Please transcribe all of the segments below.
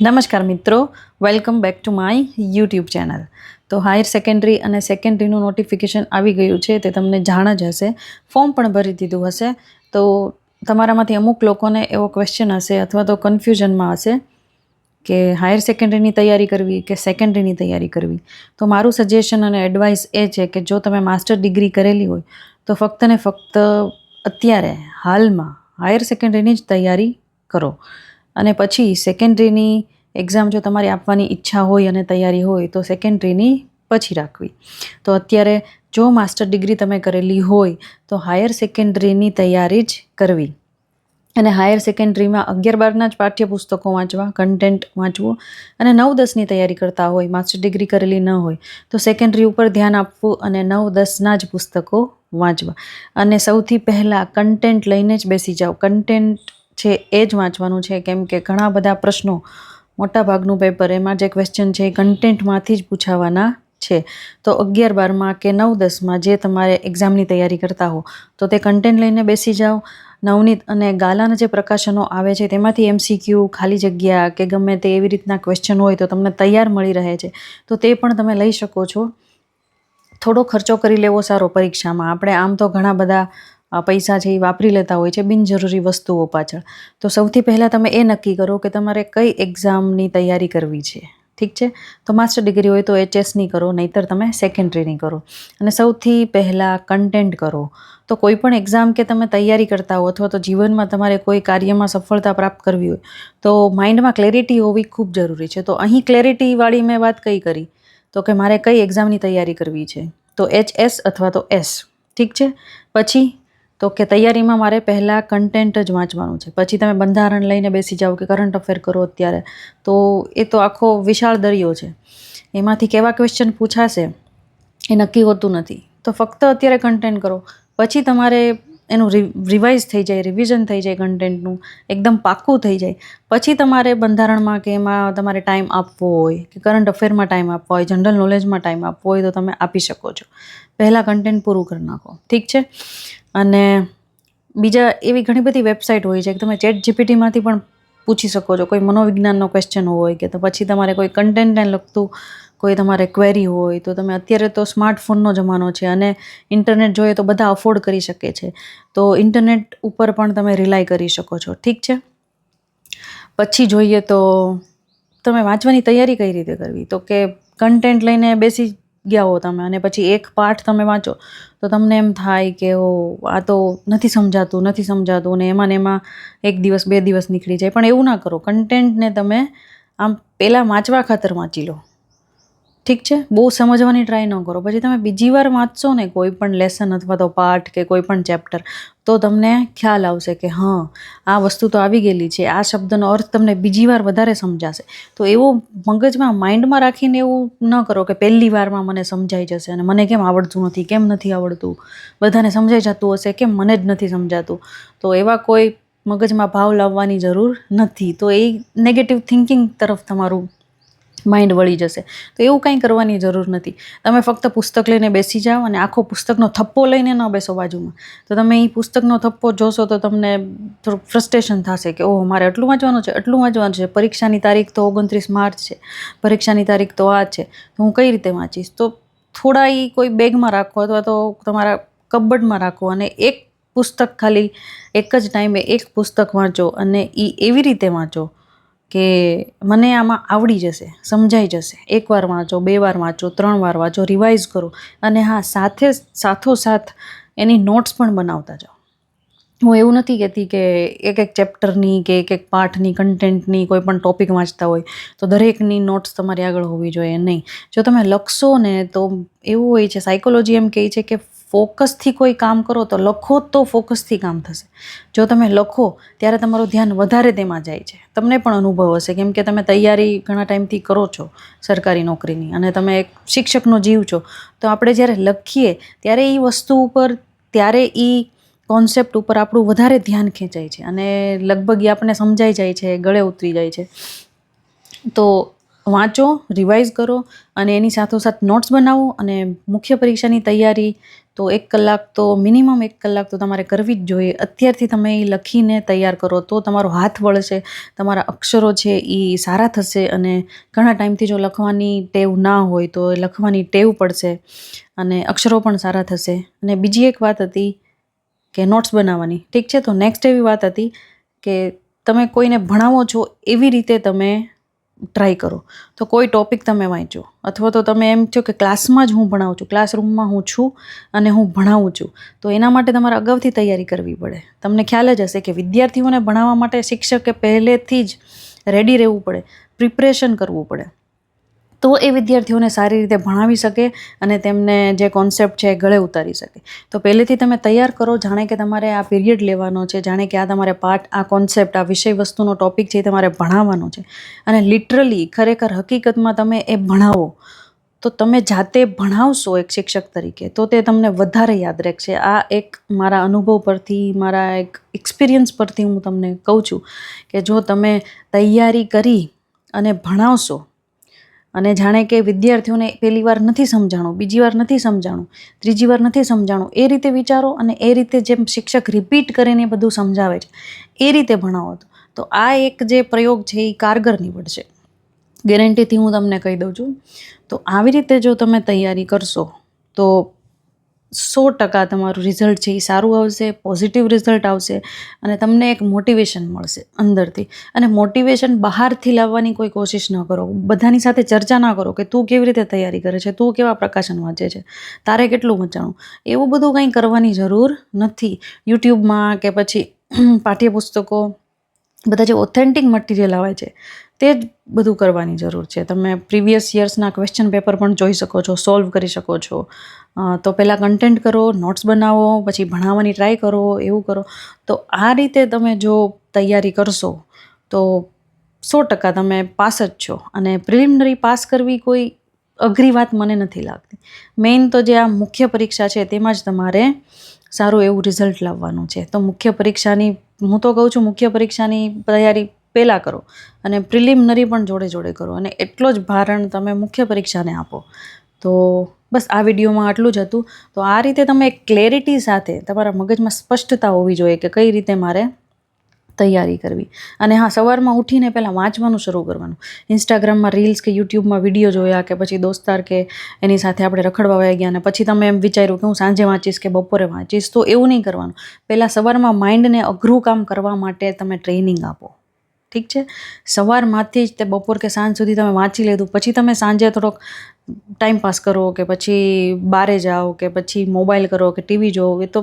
નમસ્કાર મિત્રો welcome back to my YouTube channel તો હાયર સેકન્ડરી અને સેકન્ડરીનું નોટિફિકેશન આવી ગયું છે તે તમને જાણ જ હશે. ફોર્મ પણ ભરી દીધું હશે. તો તમારામાંથી અમુક લોકોને એવો ક્વેશ્ચન હશે અથવા તો કન્ફ્યુઝનમાં હશે કે હાયર સેકન્ડરીની તૈયારી કરવી કે સેકન્ડરીની તૈયારી કરવી. તો મારું સજેશન અને એડવાઇસ એ છે કે જો તમે માસ્ટર ડિગ્રી કરેલી હોય, તો ફક્ત ને ફક્ત અત્યારે, હાલમાં હાયર સેકન્ડરીની જ તૈયારી કરો. અને પછી સેકન્ડરીની એક્ઝામ જો તમારી આપવાની ઈચ્છા હોય અને તૈયારી હોય, તો સેકન્ડરીની પછી રાખવી. તો અત્યારે જો માસ્ટર ડિગ્રી તમે કરેલી હોય, તો હાયર સેકન્ડરીની તૈયારી જ કરવી. અને હાયર સેકન્ડરીમાં અગિયાર બારના જ પાઠ્યપુસ્તકો વાંચવા કન્ટેન્ટ વાંચવું અને નવ દસની તૈયારી કરતા હોય માસ્ટર ડિગ્રી કરેલી ન હોય, તો સેકન્ડરી ઉપર ધ્યાન આપવું અને નવ દસના જ પુસ્તકો વાંચવા. અને સૌથી પહેલાં કન્ટેન્ટ લઈને જ બેસી જાઓ. કન્ટેન્ટ છે એ જ વાંચવાનું છે. કેમ કે ઘણા બધા પ્રશ્નો મોટા ભાગનું પેપર એમાં જે ક્વેશ્ચન છે એ કન્ટેન્ટમાંથી જ પૂછાવાના છે. તો અગિયાર બારમાં કે નવ દસમાં જે તમારે એક્ઝામની તૈયારી કરતા હો, તો તે કન્ટેન્ટ લઈને બેસી જાઓ. નવનીત અને ગાલાના જે પ્રકાશનો આવે છે તેમાંથી એમસીક્યુ ખાલી જગ્યા કે ગમે તે એવી રીતના ક્વેશ્ચન હોય તો તમને તૈયાર મળી રહે છે. તો તે પણ તમે લઈ શકો છો. થોડો ખર્ચો કરી લેવો સારો પરીક્ષામાં. આપણે આમ તો ઘણા બધા પૈસા છે એ વાપરી લેતા હોય છે, બિનજરૂરી વસ્તુઓ પાછળ. તો સૌથી પહેલાં તમે એ નક્કી કરો કે તમારે કઈ એક્ઝામની તૈયારી કરવી છે. ઠીક છે? તો માસ્ટર ડિગ્રી હોય તો એચએસની કરો, નહીતર તમે સેકન્ડરીની કરો. અને સૌથી પહેલાં કન્ટેન્ટ કરો. તો કોઈ પણ એક્ઝામ કે તમે તૈયારી કરતા હો અથવા તો જીવનમાં તમારે કોઈ કાર્યમાં સફળતા પ્રાપ્ત કરવી હોય, તો માઇન્ડમાં ક્લેરિટી હોવી ખૂબ જરૂરી છે. તો અહીં ક્લેરિટીવાળી મેં વાત કઈ કરી? તો કે મારે કઈ એક્ઝામની તૈયારી કરવી છે? તો એચ એસ અથવા તો એસ ઠીક છે? પછી તો કે તૈયારીમાં મારે પહેલાં કન્ટેન્ટ જ વાંચવાનું છે. પછી તમે બંધારણ લઈને બેસી જાઓ કે કરંટ અફેર કરો અત્યારે, તો એ તો આખો વિશાળ દરિયો છે. એમાંથી કેવા ક્વેશ્ચન પૂછાશે એ નક્કી હોતું નથી. તો ફક્ત અત્યારે કન્ટેન્ટ કરો. પછી તમારે એનું રિવાઇઝ થઈ જાય રિવિઝન થઈ જાય કન્ટેન્ટનું એકદમ પાક્કું થઈ જાય. પછી તમારે બંધારણમાં કે એમાં તમારે ટાઈમ આપવો હોય, કે કરંટ અફેરમાં ટાઈમ આપવો હોય જનરલ નોલેજમાં ટાઈમ આપવો હોય તો તમે આપી શકો છો. પહેલાં કન્ટેન્ટ પૂરું કરી નાખો, ઠીક છે? અને બીજા એવી ઘણી બધી વેબસાઇટ હોય છે કે તમે ચેટ જીપીટીમાંથી પણ પૂછી શકો છો. કોઈ મનોવિજ્ઞાનનો ક્વેશ્ચન હોય કે તો પછી તમારે કોઈ કન્ટેન્ટને લગતું કોઈ તમારે ક્વેરી હોય તો તમે અત્યારે તો સ્માર્ટફોનનો જમાનો છે અને ઇન્ટરનેટ જોઈએ તો બધા અફોર્ડ કરી શકે છે. તો ઇન્ટરનેટ ઉપર પણ તમે રિલાય કરી શકો છો. ઠીક છે? પછી જોઈએ તો તમે વાંચવાની તૈયારી કઈ રીતે કરવી? તો કે કન્ટેન્ટ લઈને બેસી ગયા હો તમે અને પછી એક પાઠ તમે વાંચો, તો તમને એમ થાય કે ઓ, આ તો નથી સમજાતું નથી સમજાતું ને એમાં ને એમાં એક દિવસ, બે દિવસ નીકળી જાય. પણ એવું ના કરો. કન્ટેન્ટને તમે આમ પહેલાં વાંચવા ખાતર વાંચી લો. ઠીક છે? બહુ સમજવાની ટ્રાય ન કરો. પછી તમે બીજી વાર વાંચશો ને કોઈ પણ લેસન અથવા તો પાઠ કે કોઈ પણ ચેપ્ટર તો તમને ખ્યાલ આવશે કે હા, આ વસ્તુ તો આવી ગયેલી છે. આ શબ્દનો અર્થ તમને બીજી વાર વધારે સમજાશે. તો એવો મગજમાં માઇન્ડમાં રાખીને એવું ન કરો કે પહેલી વારમાં મને સમજાઈ જશે અને મને કેમ આવડતું નથી, કેમ નથી આવડતું? બધાને સમજાઈ જતું હશે, કેમ મને જ નથી સમજાતું? તો એવા કોઈ મગજમાં ભાવ લાવવાની જરૂર નથી. તો એ નેગેટિવ થિંકિંગ તરફ તમારું માઇન્ડ વળી જશે. તો એવું કંઈ કરવાની જરૂર નથી. તમે ફક્ત પુસ્તક લઈને બેસી જાઓ અને આખો પુસ્તકનો થપ્પો લઈને ન બેસો બાજુમાં. તો તમે એ પુસ્તકનો થપ્પો જોશો તો તમને થોડુંક ફ્રસ્ટ્રેશન થશે કે, ઓહ, મારે આટલું વાંચવાનું છે, આટલું વાંચવાનું છે. પરીક્ષાની તારીખ તો ઓગણત્રીસ માર્ચ છે. પરીક્ષાની તારીખ તો આ છે. તો હું કઈ રીતે વાંચીશ? તો થોડા એ કોઈ બેગમાં રાખો અથવા તો તમારા કબડમાં રાખો અને એક પુસ્તક ખાલી એક જ ટાઈમે એક પુસ્તક વાંચો અને એ એવી રીતે વાંચો કે મને આમાં આવડી જશે, સમજાઈ જશે. એકવાર વાંચો, બે વાર વાંચો, ત્રણ વાર વાંચો રિવાઇઝ કરો અને હા, સાથે સાથોસાથ એની નોટ્સ પણ બનાવતા જાઓ. હું એવું નથી કહેતી કે એક એક ચેપ્ટરની કે એક એક પાઠની કન્ટેન્ટની કોઈ પણ ટોપિક વાંચતા હોય તો દરેકની નોટ્સ તમારી આગળ હોવી જોઈએ. નહીં. જો તમે લખશો ને તો એવું હોય છે સાયકોલોજી એમ કહે છે કે ફોકસથી કોઈ કામ કરો તો લખો તો ફોકસથી કામ થશે. જો તમે લખો, ત્યારે તમારું ધ્યાન વધારે તેમાં જાય છે. તમને પણ અનુભવ હશે, કેમ કે તમે તૈયારી ઘણા ટાઈમથી કરો છો સરકારી નોકરીની અને તમે એક શિક્ષકનો જીવ છો. તો આપણે જ્યારે લખીએ, ત્યારે એ વસ્તુ ઉપર, ત્યારે એ કોન્સેપ્ટ ઉપર આપણું વધારે ધ્યાન ખેંચાય છે અને લગભગ એ આપણને સમજાઈ જાય છે, ગળે ઉતરી જાય છે. તો વાંચો રિવાઇઝ કરો અને એની સાથોસાથ નોટ્સ બનાવો અને મુખ્ય પરીક્ષાની તૈયારી તો એક કલાક તો મિનિમમ એક કલાક તો તમારે કરવી જ જોઈએ. અત્યારથી તમે એ લખીને તૈયાર કરો તો તમારો હાથ વળશે, તમારા અક્ષરો છે એ સારા થશે અને ઘણા ટાઈમથી જો લખવાની ટેવ ના હોય તો એ લખવાની ટેવ પડશે અને અક્ષરો પણ સારા થશે. અને બીજી એક વાત હતી કે નોટ્સ બનાવવાની. ઠીક છે, તો નેક્સ્ટ એવી વાત હતી કે તમે કોઈને ભણાવો છો એવી રીતે તમે ટ્રાય કરો. તો કોઈ ટોપિક તમે વાંચો અથવા તો તમે એમ છો કે ક્લાસમાં જ હું ભણાવું છું, ક્લાસરૂમમાં હું છું અને હું ભણાવું છું. તો એના માટે તમારે અગાઉથી તૈયારી કરવી પડે. તમને ખ્યાલ જ હશે કે વિદ્યાર્થીઓને ભણાવવા માટે શિક્ષકે પહેલેથી જ રેડી રહેવું પડે પ્રિપરેશન કરવું પડે. તો એ વિદ્યાર્થીઓને સારી રીતે ભણાવી શકે અને તેમને જે કોન્સેપ્ટ છે એ ગળે ઉતારી શકે. તો પહેલેથી તમે તૈયાર કરો, જાણે કે તમારે આ પીરિયડ લેવાનો છે, જાણે કે આ તમારે પાઠ, આ કોન્સેપ્ટ આ વિષય વસ્તુનો ટોપિક છે એ તમારે ભણાવવાનો છે. અને લિટરલી ખરેખર હકીકતમાં તમે એ ભણાવો. તો તમે જાતે ભણાવશો એક શિક્ષક તરીકે, તો તે તમને વધારે યાદ રહેશે. આ એક મારા અનુભવ પરથી, મારા એક એક્સપિરિયન્સ પરથી હું તમને કહું છું કે જો તમે તૈયારી કરી અને ભણાવશો અને જાણે કે વિદ્યાર્થીઓને પહેલી વાર નથી સમજાણું, બીજી વાર નથી સમજાણું, ત્રીજી વાર નથી સમજાણું, એ રીતે વિચારો અને એ રીતે જેમ શિક્ષક રિપીટ કરીને બધું સમજાવે છે, એ રીતે ભણાવો તો. આ એક જે પ્રયોગ છે એ કારગર નીવડશે ગેરંટીથી હું તમને કહી દઉં છું. તો આવી રીતે જો તમે તૈયારી કરશો, તો સો ટકા તમારું રિઝલ્ટ છે એ સારું આવશે પોઝિટિવ રિઝલ્ટ આવશે અને તમને એક મોટિવેશન મળશે અંદરથી. અને મોટિવેશન બહારથી લાવવાની કોઈ કોશિશ ન કરો. બધાની સાથે ચર્ચા ના કરો કે તું કેવી રીતે તૈયારી કરે છે, તું કેવા પ્રકાશન વાંચે છે, તારે કેટલું વંચાણું એવું બધું કંઈ કરવાની જરૂર નથી. યુટ્યુબમાં કે પછી પાઠ્યપુસ્તકો બધા જે ઓથેન્ટિક મટીરિયલ આવે છે, તે જ બધું કરવાની જરૂર છે. તમે પ્રીવિયસ યર્સના ક્વેશ્ચન પેપર પણ જોઈ શકો છો સોલ્વ કરી શકો છો. તો પહેલાં કન્ટેન્ટ કરો નોટ્સ બનાવો, પછી ભણાવવાની ટ્રાય કરો, એવું કરો. તો આ રીતે તમે જો તૈયારી કરશો, તો સો ટકા તમે પાસ જ છો. અને પ્રિલિમિનરી પાસ કરવી કોઈ અઘરી વાત મને નથી લાગતી. મેઇન તો જે આ મુખ્ય પરીક્ષા છે, તેમાં જ તમારે સારું એવું રિઝલ્ટ લાવવાનું છે. તો મુખ્ય પરીક્ષાની હું તો કહું છું મુખ્ય પરીક્ષાની તૈયારી પહેલાં કરો અને પ્રિલિમિનરી પણ જોડે જોડે કરો અને એટલો જ ભારણ તમે મુખ્ય પરીક્ષાને આપો. તો બસ આ વિડીયોમાં આટલું જ હતું. તો આ રીતે તમે ક્લેરિટી સાથે તમારા મગજમાં સ્પષ્ટતા હોવી જોઈએ કે કઈ રીતે મારે તૈયારી કરવી. અને હા, સવારમાં ઉઠીને પહેલાં વાંચવાનું શરૂ કરવાનું. ઇન્સ્ટાગ્રામમાં રીલ્સ કે યુટ્યુબમાં વીડિયો જોયા કે પછી દોસ્તાર કે એની સાથે આપણે રખડવા વયા ગયા અને પછી તમે એમ વિચાર્યું કે હું સાંજે વાંચીશ કે બપોરે વાંચીશ, તો એવું નહીં કરવાનું. પહેલાં સવારમાં માઇન્ડને અઘરું કામ કરવા માટે તમે ટ્રેનિંગ આપો. ઠીક છે? સવારમાંથી જ તે બપોર કે સાંજ સુધી તમે વાંચી લીધું પછી તમે સાંજે થોડોક ટાઈમ પાસ કરો કે પછી બારે જાઓ કે પછી મોબાઈલ કરો કે ટીવી જોવો, એ તો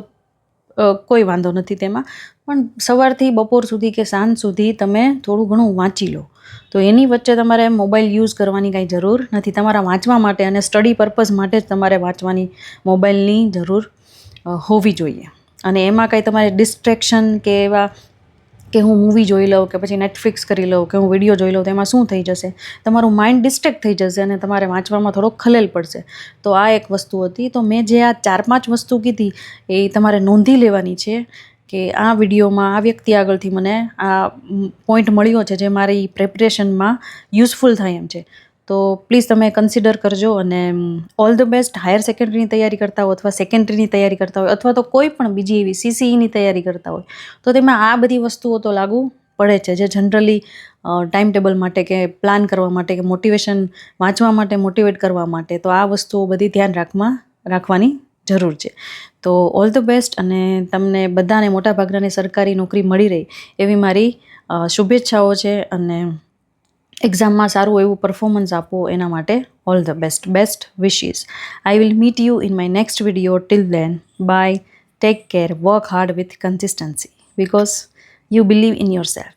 કોઈ વાંધો નથી તેમાં. પણ સવારથી બપોર સુધી કે સાંજ સુધી તમે થોડું ઘણું વાંચી લો. તો એની વચ્ચે તમારે મોબાઈલ યુઝ કરવાની કાંઈ જરૂર નથી. તમારા વાંચવા માટે અને સ્ટડી પર્પઝ માટે જ તમારે વાંચવાની મોબાઈલની જરૂર હોવી જોઈએ. અને એમાં કાંઈ તમારે ડિસ્ટ્રેક્શન કે એવા કે હું મૂવી જોઈ લઉં કે પછી નેટફ્લિક્સ કરી લઉં કે હું વીડિયો જોઈ લઉં તો એમાં શું થઈ જશે? તમારું માઇન્ડ ડિસ્ટ્રેક્ટ થઈ જશે અને તમારે વાંચવામાં થોડોક ખલેલ પડશે. તો આ એક વસ્તુ હતી. તો મેં જે આ ચાર પાંચ વસ્તુ કીધી એ તમારે નોંધી લેવાની છે કે આ વિડીયોમાં આ વ્યક્તિ આગળથી મને આ પોઈન્ટ મળ્યો છે જે મારી પ્રેપરેશનમાં યુઝફુલ થાય એમ છે. તો પ્લીઝ તમે કન્સિડર કરજો અને ઓલ ધ બેસ્ટ હાયર સેકન્ડરીની તૈયારી કરતા હોય અથવા સેકન્ડરીની તૈયારી કરતા હોય અથવા તો કોઈ પણ બીજી એવી સીસીઈની તૈયારી કરતા હોય, તો તેમાં આ બધી વસ્તુઓ તો લાગુ પડે છે. જે જનરલી ટાઈમ ટેબલ માટે કે પ્લાન કરવા માટે કે મોટિવેશન વાંચવા માટે મોટિવેટ કરવા માટે, તો આ વસ્તુઓ બધી ધ્યાન રાખવા, રાખવાની જરૂર છે. તો ઓલ ધ બેસ્ટ અને તમને બધાને મોટાભાગનાને સરકારી નોકરી મળી રહી એવી મારી શુભેચ્છાઓ છે અને એક્ઝામમાં સારું એવું પરફોર્મન્સ આપો એના માટે all the best best wishes I will meet you in my next video till then bye take care work hard with consistency because you believe in yourself